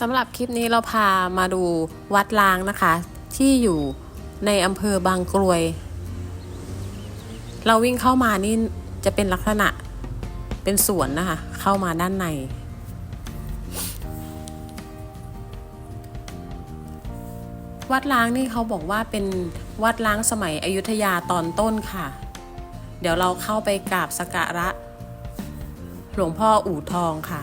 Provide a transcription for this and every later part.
สำหรับคลิปนี้เราพามาดูวัดล้างนะคะ ที่อยู่ในอำเภอบางกรวย เราวิ่งเข้ามานี่จะเป็นลักษณะเป็นสวนนะคะ เข้ามาด้านใน วัดล้างนี่เขาบอกว่าเป็นวัดล้างสมัยอยุธยาตอนต้นค่ะ เดี๋ยวเราเข้าไปกราบสักการะ หลวงพ่ออู่ทองค่ะ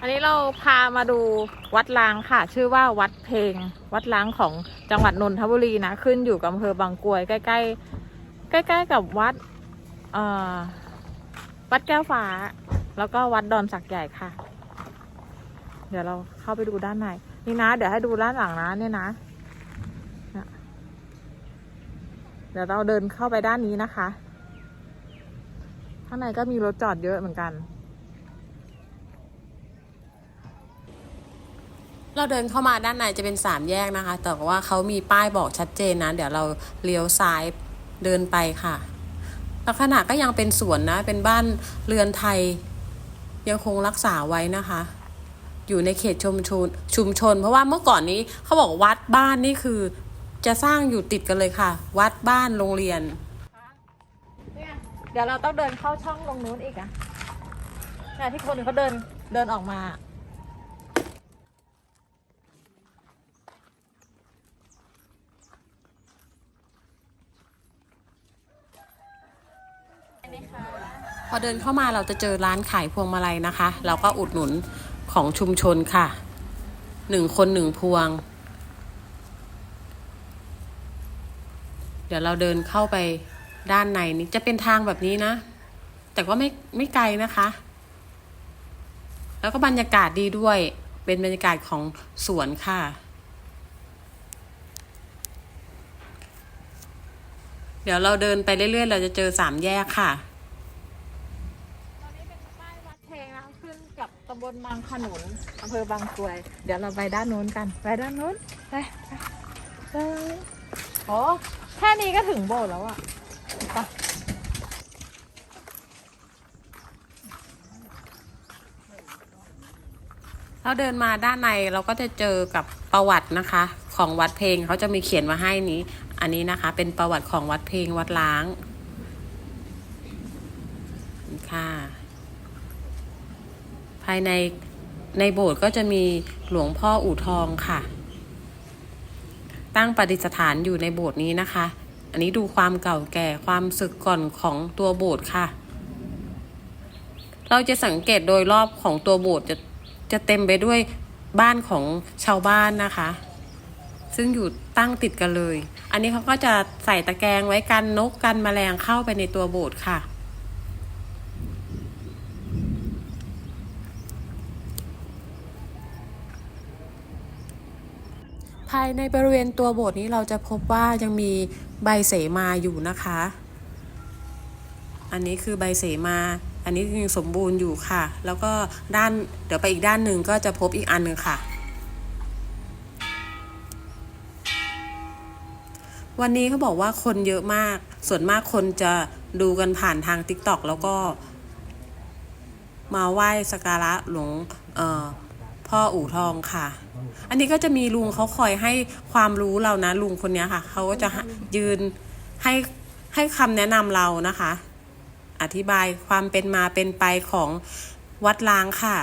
อันนี้เราพามาดูวัดล้างค่ะ ชื่อว่าวัดเพลง วัดล้างของจังหวัดนนทบุรีนะ ขึ้นอยู่กับอำเภอบางกรวย ใกล้ๆใกล้ ๆ กับวัดเอ่อวัดแก้วฟ้า แล้วก็วัดดอนสักใหญ่ค่ะ เดี๋ยวเราเข้าไปดูด้านในนี่นะ เดี๋ยวให้ดูด้านหลังนะเนี่ยนะเนี่ยเดี๋ยวเราเดินเข้าไปด้านนี้นะคะ ข้างในก็มีรถจอดเยอะเหมือนกัน เราเดินเข้ามาด้านในจะเป็นสามแยกนะคะ แต่ว่าเขามีป้ายบอกชัดเจนนะ เดี๋ยวเราเลี้ยวซ้ายเดินไปค่ะ ลักษณะก็ยังเป็นสวนนะ เป็นบ้านเรือนไทย ยังคงรักษาไว้นะคะ อยู่ในเขตชุมชนชุมชน เพราะว่าเมื่อก่อนนี้เขาบอกวัดบ้านนี่คือ จะสร้างอยู่ติดกันเลยค่ะ วัดบ้านโรงเรียนเนี่ยเดี๋ยวเราต้องเดินเข้าช่องตรงนู้นอีกอะเนี่ยที่คนเขาเดินเดินออกมา พอเดินเข้ามาเราจะเจอร้านขายพวงมาลัยนะคะ เราก็อุดหนุนของชุมชนค่ะหนึ่งคนหนึ่งพวง เดี๋ยวเราเดินเข้าไปด้านในนี้จะเป็นทางแบบนี้นะ แต่ก็ไม่ไม่ไกลนะคะ แล้วก็บรรยากาศดีด้วยเป็นบรรยากาศของสวนค่ะ ดี๋ยวเราเดินไปเรื่อยๆ เราจะเจอสามแยกค่ะ ตอนนี้เป็นป้ายวัดเพลงนะขึ้นกับตำบลบางขนุนอำเภอบางกรวย เดี๋ยวเราไปด้านนู้นกัน ไปด้านนู้น ไปไปไปโอ้แค่นี้ก็ถึงโบสถ์แล้วอะไปเราเดินมาด้านในเราก็จะเจอกับประวัตินะคะ ของวัดเพลงเขาจะมีเขียนมาให้นี้ อันนี้นะคะเป็นประวัติของวัดเพลงวัดล้างค่ะภายในในโบสถ์ก็จะมีหลวงพ่ออู่ทองค่ะ ตั้งประดิษฐานอยู่ในโบสถ์นี้นะคะ อันนี้ดูความเก่าแก่ความสึกก่อนของตัวโบสถ์ค่ะ เราจะสังเกตโดยรอบของตัวโบสถ์จะจะเต็มไปด้วยบ้านของชาวบ้านนะคะ ซึ่งอยู่ตั้งติดกันเลย อันนี้เขาก็จะใส่ตะแกรงไว้กันนกกันแมลงเข้าไปในตัวโบสถ์ค่ะภายในบริเวณตัวโบสถ์นี้เราจะพบว่ายังมีใบเสมาอยู่นะคะ อันนี้คือใบเสมา อันนี้ยังสมบูรณ์อยู่ค่ะ แล้วก็ด้านเดี๋ยวไปอีกด้านหนึ่งก็จะพบอีกอันหนึ่งค่ะ วันนี้เขาบอกว่าคนเยอะมาก ส่วนมากคนจะดูกันผ่านทาง t ิ k t o k แล้วก็ มาไหว้สักการะหลวงพ่ออู่ทองค่ะ อันนี้ก็จะมีลุงเขาคอยให้ความรู้เรานะ ลุงคนนี้ค่ะ เขาก็จะยืนให้ให้คำแนะนำเรานะคะ อธิบายความเป็นมาเป็นไปของวัดล้างค่ะ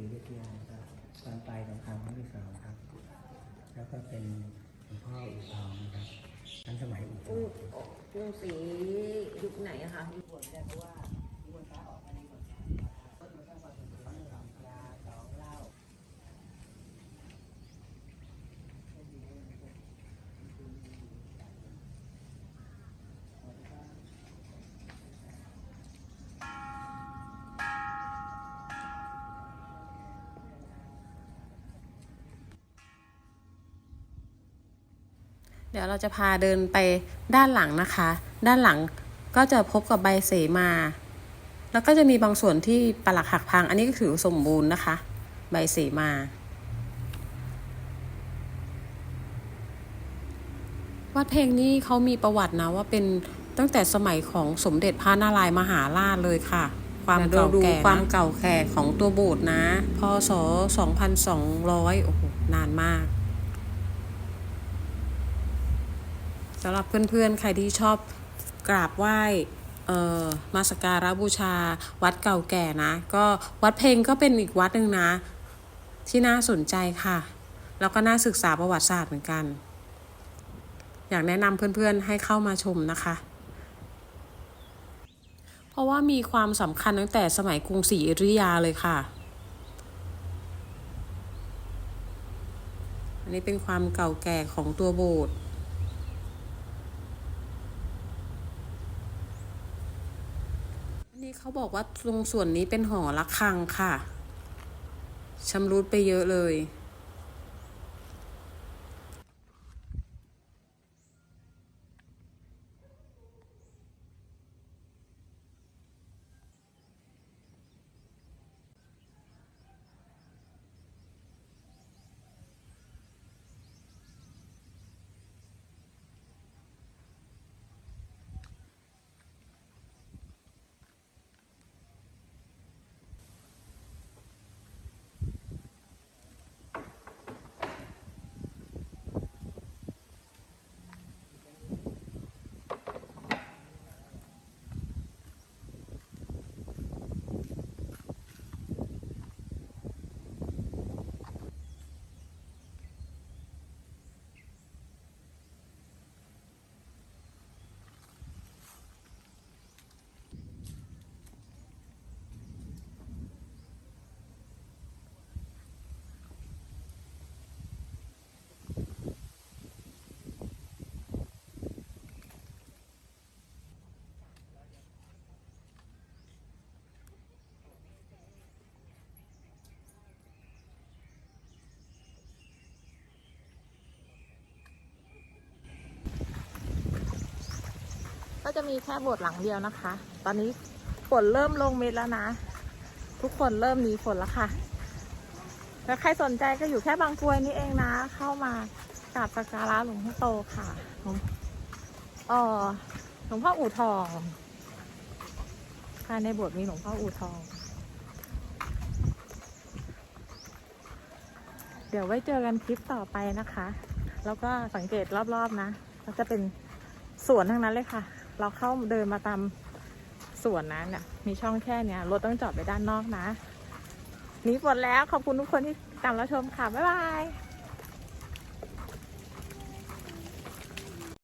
ศรีวิทยาครับตอนไปสงครามครั้งที่สองครับ แล้วก็เป็นหลวงพ่ออู่ทองนะครับทั้งสมัยอู่ทอง ลูกสียุคไหนคะ ที่บวชแบบว่า ดี๋ยวเราจะพาเดินไปด้านหลังนะคะ ด้านหลังก็จะพบกับใบเสมา แล้วก็จะมีบางส่วนที่ปลักหักพัง อันนี้ก็ถือสมบูรณ์นะคะ ใบเสมา วัดเพลงนี้เขามีประวัตินะว่าเป็นตั้งแต่สมัยของสมเด็จพระนารายณ์มหาราชเลยค่ะ ความเก่าแก่ความเก่าแก่ของตัวโบสถ์นะ พศ 2200 โอ้โห นานมาก สำหรับเพื่อนๆ ใครที่ชอบกราบไหว้เออมาสกการะบูชา วัดเก่าแก่นะ ก็วัดเพลงก็เป็นอีกวัดหนึ่งนะ ที่น่าสนใจค่ะ แล้วก็น่าศึกษาประวัติศาสตร์เหมือนกัน อยากแนะนำเพื่อนๆให้เข้ามาชมนะคะ เพราะว่ามีความสำคัญตั้งแต่สมัยกรุงศรีอยุธยาเลยค่ะ อันนี้เป็นความเก่าแก่ของตัวโบสถ์ นี่เขาบอกว่าตรงส่วนนี้เป็นหอระฆังค่ะชำรุดไปเยอะเลย ก็จะมีแค่โบสถ์หลังเดียวนะคะ ตอนนี้ฝนเริ่มลงเม็ดแล้วนะ ทุกคนเริ่มหนีฝนแล้วค่ะ แล้วใครสนใจก็อยู่แค่บางกรวยนี่เองนะ เข้ามากราบสักการะหลวงพ่อโตค่ะหลวงเออหลวงพ่ออู่ทองภายในโบสถ์มีหลวงพ่ออู่ทอง เดี๋ยวไว้เจอกันคลิปต่อไปนะคะ แล้วก็สังเกตรอบๆนะ ก็จะเป็นสวนทั้งนั้นเลยค่ะ เราเข้าเดินมาตามสวนนั้นเนี่ยมีช่องแค่เนี้ยรถต้องจอดไปด้านนอกนะ นี่หมดแล้วขอบคุณทุกคนที่ตามรับชมค่ะ บ๊ายบาย